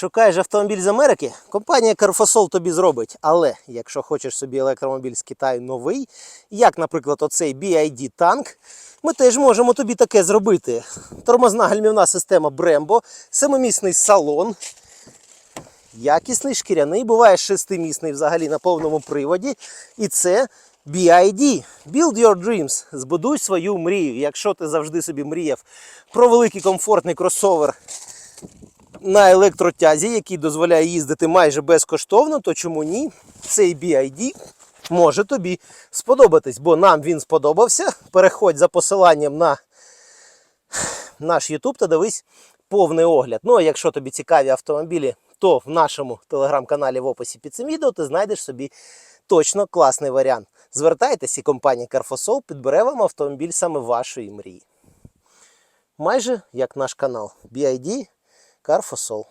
Шукаєш автомобіль з Америки? Компанія Carfosol тобі зробить. Але якщо хочеш собі електромобіль з Китаю новий, як, наприклад, оцей BID танк, ми теж можемо тобі таке зробити. Тормозна гальмівна система Brembo, семимісний салон, якісний, шкіряний, буває шестимісний взагалі на повному приводі. І це BID. Build your dreams. Збудуй свою мрію. Якщо ти завжди собі мріяв про великий комфортний кросовер на електротязі, який дозволяє їздити майже безкоштовно, то чому ні? Цей BID може тобі сподобатись, бо нам він сподобався. Переходь за посиланням на наш YouTube та дивись повний огляд. Ну а якщо тобі цікаві автомобілі, то в нашому телеграм-каналі в описі під цим відео ти знайдеш собі точно класний варіант. Звертайтесь і компанія Carfosol підбере вам автомобіль саме вашої мрії. Майже як наш канал BID Carfosol.